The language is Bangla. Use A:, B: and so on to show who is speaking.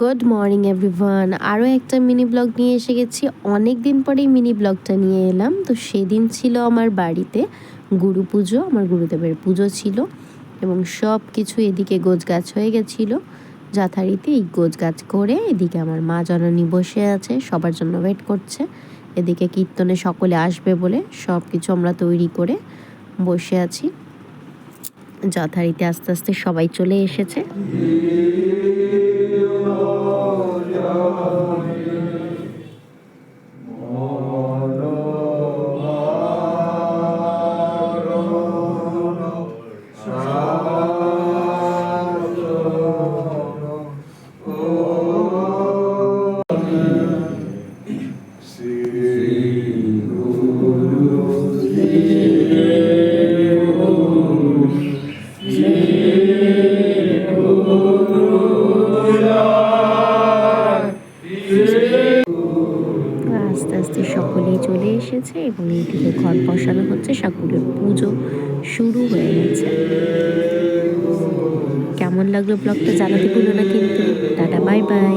A: Good morning everyone. আরও একটা মিনি ব্লগ নিয়ে এসে গেছি। অনেক দিন পরেই মিনি ব্লগটা নিয়ে এলাম। তো সেদিন ছিল আমার বাড়িতে গুরু পুজো, আমার গুরুদেবের পুজো ছিল এবং সব কিছু এদিকে গোছ গাছ হয়ে গেছিল। যথারীতি এই গোছ গাছ করে এদিকে আমার মা জননী বসে আছে, সবার জন্য ওয়েট করছে। এদিকে কীর্তনে সকলে আসবে বলে সব কিছু আমরা তৈরি করে বসে আছি। যথারীতি আস্তে আস্তে সবাই চলে এসেছে। Allah. আস্তে আস্তে সকলেই চলে এসেছে এবং এইদিকে ঘর বসানো হচ্ছে ঠাকুরের পুজো শুরু হয়ে গেছে। কেমন লাগল ব্লগটা জানাতে পুরো না কিন্তু। Tata, bye bye.